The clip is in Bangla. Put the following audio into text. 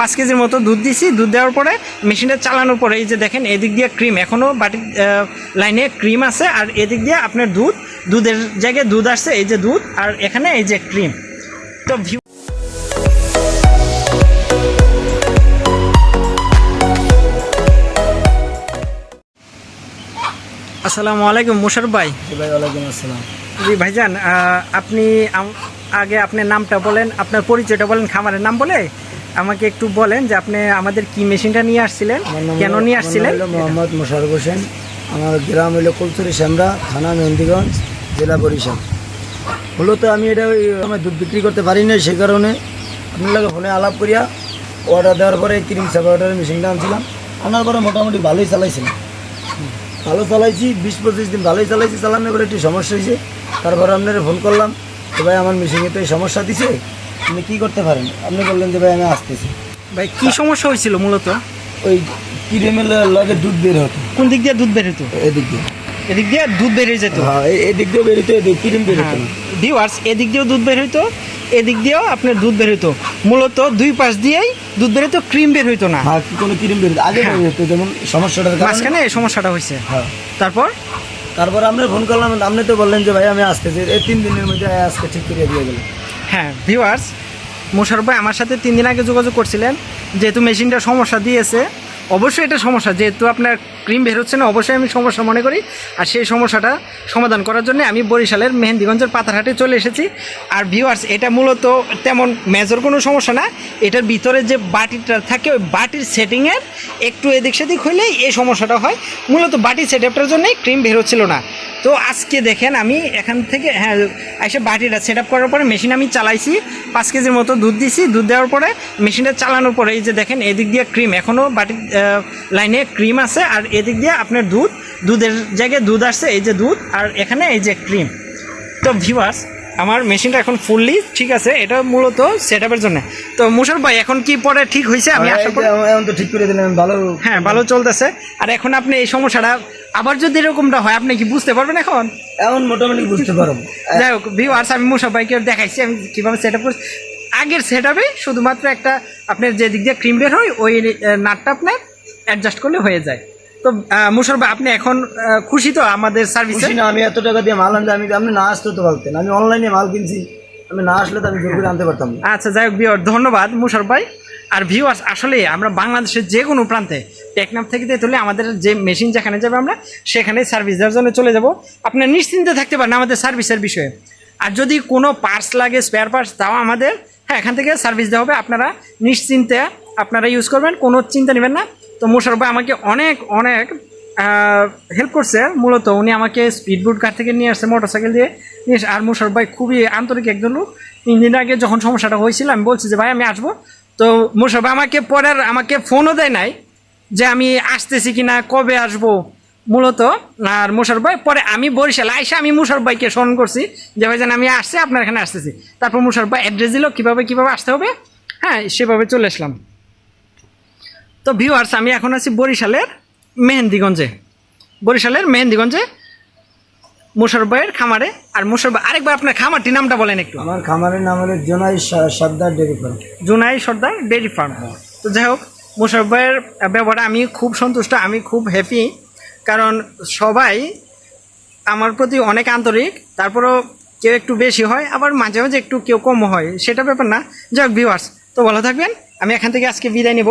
পাঁচ কেজির মতো দুধ দিছি দুধ দেওয়ার পরে মেশিনটা চালানোর পরে এই যে দেখেন এদিক দিয়ে ক্রিম এখনও বাটির লাইনে ক্রিম আছে আর এদিক দিয়ে আপনার দুধ দুধের জায়গায় দুধ আসছে এই যে দুধ আর এখানে এই যে ক্রিম তো ভিউ আসসালামু আলাইকুম মুশার ভাই। ভাই ওয়ালাইকুম আসসালাম। জি ভাইজান আপনি আগে আপনার নামটা বলেন আপনার পরিচয়টা বলেন খামারের নাম বলে আমাকে একটু বলেন যে আপনি আমাদের কি মেশিনটা নিয়ে আসছিলেন? কেন নিয়ে আসছিলেন? মোহাম্মদ মোশারফ হোসেন। আমার গ্রাম হলো কুলচুরি শ্যামরা থানা মেহেন্দিগঞ্জ জেলা বরিশাল। মূলত আমি এটা ওই আমি দুধ বিক্রি করতে পারি না সেই কারণে আপনার ফোনে আলাপ করিয়া অর্ডার দেওয়ার পরে ক্রিম সাবা অর্ডারের মেশিনটা আনছিলাম। আনার পরে মোটামুটি ভালোই চালাইছিলাম ভালো চালাইছি বিশ পঁচিশ দিন ভালোই চালাইছি চালানোর পরে একটু সমস্যা হয়েছে। তারপরে আপনারা ফোন করলাম যে ভাই আমার মেশিনে তো এই সমস্যা দিছে। আপনি কি করতে পারেন? আপনি বললেন যে ভাই আমি আসতেছি। ভাই কি সমস্যা হয়েছিল মূলত? ওই ক্রিমের লাগে দুধ বের হতো। কোন দিক দিয়ে দুধ বের হতো এদিক দিয়ে। এদিক দিয়ে দুধ বের হয়ে যেত? হ্যাঁ এদিক দিয়ে বেরোতো এদিক ক্রিম বেরোতো না ভিউয়ার্স এদিক দিয়েও দুধ বের হইতো এদিক দিয়েও আপনার দুধ বের হইতো। মূলত দুই পাশ দিয়েই দুধ বের হইতো ক্রিম বের হইতো না। হ্যাঁ কোনো ক্রিম বেরোতো আগে হ্যাঁ। বের হতো যেমন সমস্যাটার কারণে। মাঝখানে এই সমস্যাটা হয়েছে। হ্যাঁ। তারপর? তারপর আমরা ফোন করলাম আপনি তো বললেন যে ভাই আমি আসতেছি। এই তিন দিনের মধ্যে আজকে ঠিক করে দিয়ে গেলেন হ্যাঁ ভিউয়ার্স মোশারফ ভাই আমার সাথে তিন দিন আগে যোগাযোগ করছিলেন, যেহেতু মেশিনটা সমস্যা দিয়েছে, অবশ্যই এটা সমস্যা, যেহেতু আপনার ক্রিম বের হচ্ছে না, অবশ্যই আমি সমস্যা মনে করি, আর সেই সমস্যাটা সমাধান করার জন্য আমি বরিশালের মেহেন্দিগঞ্জের পাতারহাটে চলে এসেছি। আর ভিউয়ার্স এটা মূলত তেমন মেজর কোনো সমস্যা না, এটার ভিতরে যে বাটিটা থাকে, ওই বাটির সেটিংয়ের একটু এদিক সেদিক হইলেই এই সমস্যাটা হয়। মূলত বাটি সেট আপটার জন্যই ক্রিম বের হচ্ছিল না। তো আজকে দেখেন আমি এখান থেকে হ্যাঁ এসে বাটিটা সেট আপ করার পরে মেশিন আমি চালাইছি। পাঁচ কেজির মতো দুধ দিছি। দুধ দেওয়ার পরে মেশিনটা চালানোর পরে এই যে দেখেন, এদিক দিয়ে ক্রিম এখনও বাটির লাইনে ক্রিম আছে। আর এদিক দিয়ে আপনার দুধ, দুধের জায়গায় দুধ আসছে, এই যে দুধ, আর এখানে এই যে ক্রিম তো ভিভার্স আমার মেশিনটা এখন ফুললি ঠিক আছে এটা মূলত সেট আপের জন্য। তো মুশার ভাই এখন কি পরে ঠিক হয়েছে আমি আশা করি এখন তো ঠিক করে দিলেন ভালো হ্যাঁ ভালো চলতেছে। আর এখন আপনি এই সমস্যাটা আবার যদি এরকমটা হয় আপনি কি বুঝতে পারবেন এখন? এখন মোটামুটি বুঝতে পারো যাই হোক ভিউয়ার্স আমি মুসা ভাইকে দেখাইছি আমি কীভাবে সেট আপ করছি। আগের সেট আপে শুধুমাত্র একটা আপনার যে দিক দিয়ে ক্রিম বের হয় ওই নাটটা আপনার অ্যাডজাস্ট করলে হয়ে যায়। তো মুসর আপনি এখন খুশি তো আমাদের সার্ভিসে না আমি এত টাকা দিয়ে মাল আনতে আমি আপনি না আসতে তো পারতেন। আমি অনলাইনে মাল কিনছি আমি না আসলে তো আমি জোর করে আনতে পারতাম আচ্ছা যাই হোক ভিওর ধন্যবাদ মুশার ভাই। আর ভিউয়ার্স আসলে আমরা বাংলাদেশের যে কোনো প্রান্তে টেকনাফ থেকে তুলে আমাদের যে মেশিন যেখানে যাবে আমরা সেখানে সার্ভিস দেওয়ার জন্য চলে যাব। আপনার নিশ্চিন্তে থাকতে পারেন আমাদের সার্ভিসের বিষয়ে। আর যদি কোনো পার্টস লাগে স্পেয়ার পার্টস তাও আমাদের হ্যাঁ এখান থেকে সার্ভিস দেওয়া হবে। আপনারা নিশ্চিন্তে আপনারা ইউজ করবেন কোনো চিন্তা নেবেন না। তো মুশার ভাই আমাকে অনেক অনেক হেল্প করছে মূলত। উনি আমাকে স্পিডবোট কার থেকে নিয়ে আসছে মোটরসাইকেল দিয়ে নিয়ে আর মুশার ভাই খুবই আন্তরিক একজন লোক। তিন দিন আগে যখন সমস্যাটা হয়েছিল, আমি বলছি যে, ভাই, আমি আসব। তো মুশার ভাই আমাকে পরের, আমাকে ফোনও দেয় নাই যে, আমি আসতেছি কি না কবে আসব? মূলত, আর মুশার ভাই পরে আমি বরিশাল আইসা আমি মুশার ভাইকে স্মরণ করছি যে, ভাই যেন আমি আসছি, আপনার এখানে আসতেছি। তারপর মুশার ভাই অ্যাড্রেস দিল, কীভাবে কীভাবে আসতে হবে? হ্যাঁ সেভাবে চলে আসলাম। তো ভিউয়ার্স আমি এখন আছি বরিশালের মেহেন্দিগঞ্জে। বরিশালের মেহেন্দিগঞ্জে মুশার ভাইয়ের খামারে। আর মুশার ভাই আরেকবার আপনার খামারটির নামটা বলেন একটু। আমার খামারের নাম হলো Jonai Sardar dairy farm. Junai Sardar dairy farm. তো যাই হোক মুশারফ ভাইয়ের ব্যবহারে আমি খুব সন্তুষ্ট আমি খুব হ্যাপি কারণ সবাই আমার প্রতি অনেক আন্তরিক তারপরেও কেউ একটু বেশি হয় আবার মাঝে মাঝে একটু কেউ কম হয় সেটা ব্যাপার না। যাই হোক ভিউয়ার্স তো ভালো থাকবেন। আমি এখান থেকে আজকে বিদায় নিব।